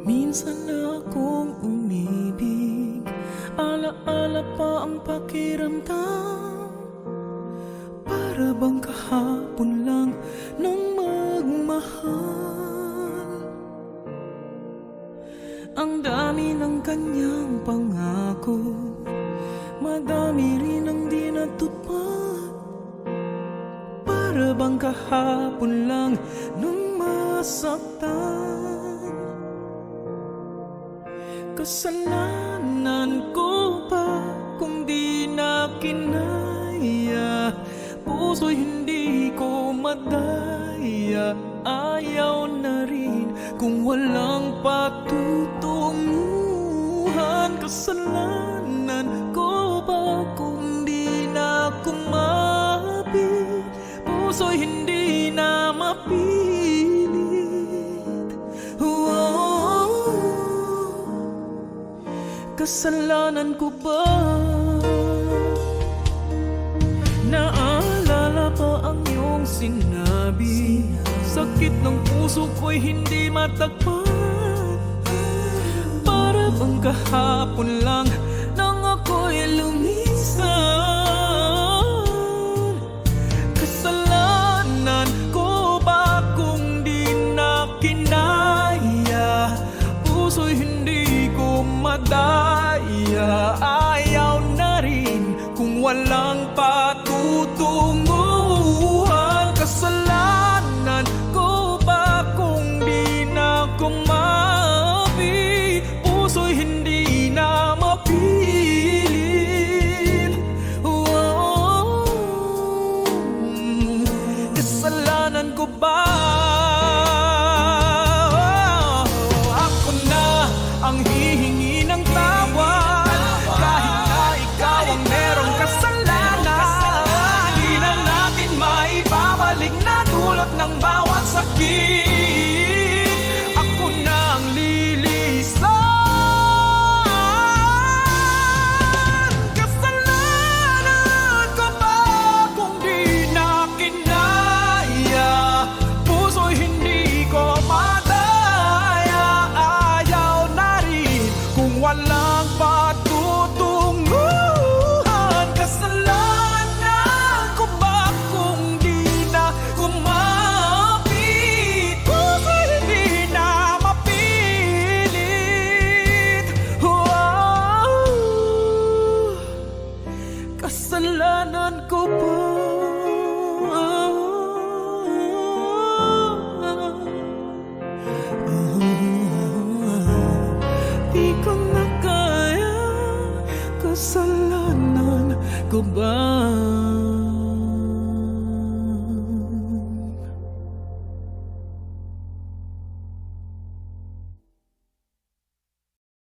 Minsan akong umibig Alaala pa ang pakiramdam. Para bang kahapon lang nung magmahal. Ang dami ng kanyang pangako Madami rin ang di natupad. Para bang kahapon lang nung masaktan Kasalanan ko pa kung di na kinaya. Puso'y hindi ko madaya. Ayaw na rin kung walang patutunguhan. Kasalanan Kasalanan ko ba? Naalala pa ang iyong sinabi Sakit ng puso ko'y hindi matagpan Para bang kahapon lang Nang ako'y lumisan walang patutunguhan Kasalanan ko ba kung di na kumapi Puso'y hindi na mapilit oh, Kasalanan ko ba? Kung walang patutunguhan Kasalanan ko ba kung di na kumapit? Puso'y hindi na mapilit. Wow! Kasalanan ko ba? Kasalanan ko ba?